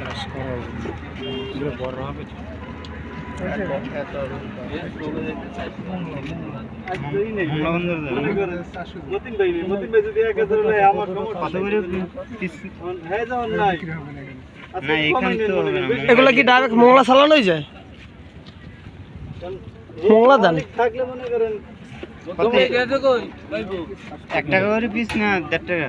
চাষ করা এগুলো বড় হবে কি ডাইরেক্ট মোংলা চালানোই যায়? মোংলা দেন। কত? এক টাকা করে পিস না দেড় টাকা।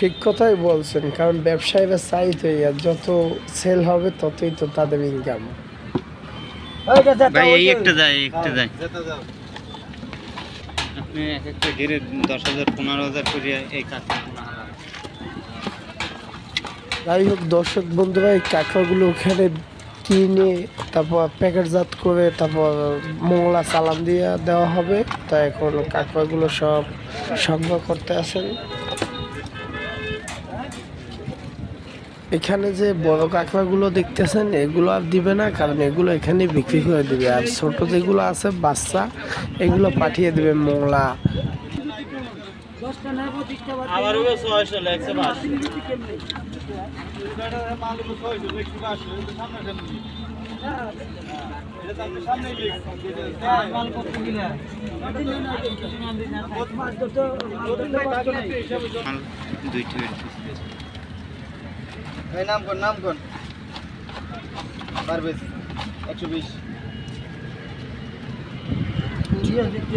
ঠিক কথাই বলছেন কারণ ব্যবসায়ীরা চাইতে যত সেল হবে ততই তো তাদের ইনকাম ভাই এই একটা যায় একটা যায়। আপনি এক একটা ঘিরে দশ হাজার পনেরো হাজার করে এই কাঁকড়া যাই হোক দর্শক বন্ধুরা এই কাঁকড়াগুলো ওখানে কিনে তারপর প্যাকেটজাত করে তারপর মোংলা চালান দিয়ে দেওয়া হবে। তা এখন কাঁকড়াগুলো সব সংগ্রহ করতে আসেন। এখানে যে বড় কাঁকড়াগুলো দেখতেছেন, এগুলো আর দিবে না, কারণ এগুলো এখানে বিক্রি করে দিবে। আর ছোট যেগুলো আছে, বাচ্চা, এগুলো পাঠিয়ে দিবে মোংলা। দুইটি এই নাম কোন নাম কোন? পারভেজ একশো বিশ। দিয়ে দিতে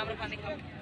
Kenapa panik kamu?